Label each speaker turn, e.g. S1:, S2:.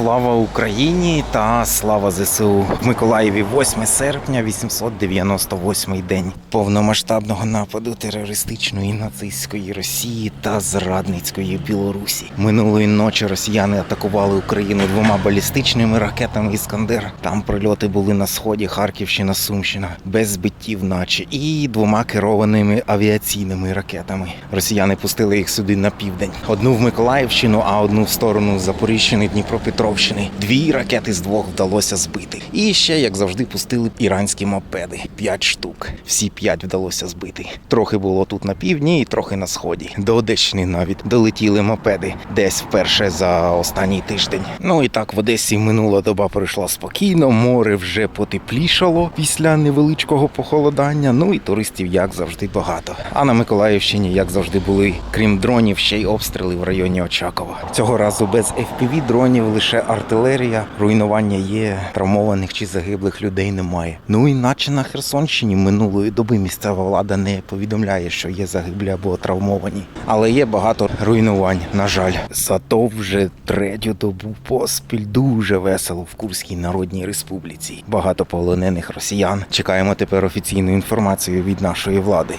S1: Слава Україні та слава ЗСУ в Миколаєві 8 серпня, 898 день повномасштабного нападу терористичної нацистської Росії та зрадницької Білорусі. Минулої ночі росіяни атакували Україну двома балістичними ракетами Іскандер. Там прильоти були на сході, Харківщина, Сумщина, без збиттів, наче, і двома керованими авіаційними ракетами. Росіяни пустили їх сюди на південь. Одну в Миколаївщину, а одну в сторону Запоріжщини, Дніпропетровщини. Дві ракети з двох вдалося збити. І ще, як завжди, пустили іранські мопеди. П'ять штук. Всі п'ять вдалося збити. Трохи було тут на півдні і трохи на сході. До Одещини навіть долетіли мопеди десь вперше за останній тиждень. Ну і так в Одесі минула доба пройшла спокійно. Море вже потеплішало після невеличкого похолодання. Ну і туристів, як завжди, багато. А на Миколаївщині, як завжди, були крім дронів, ще й обстріли в районі Очакова. Цього разу без fpv дронів, лише артилерія. Руйнування є, травмованих чи загиблих людей немає. Ну і наче на Херсонщині минулої доби місцева влада не повідомляє, що є загиблі або травмовані. Але є багато руйнувань, на жаль. Зато вже третю добу поспіль дуже весело в Курській Народній Республіці. Багато полонених росіян. Чекаємо тепер офіційну інформацію від нашої влади.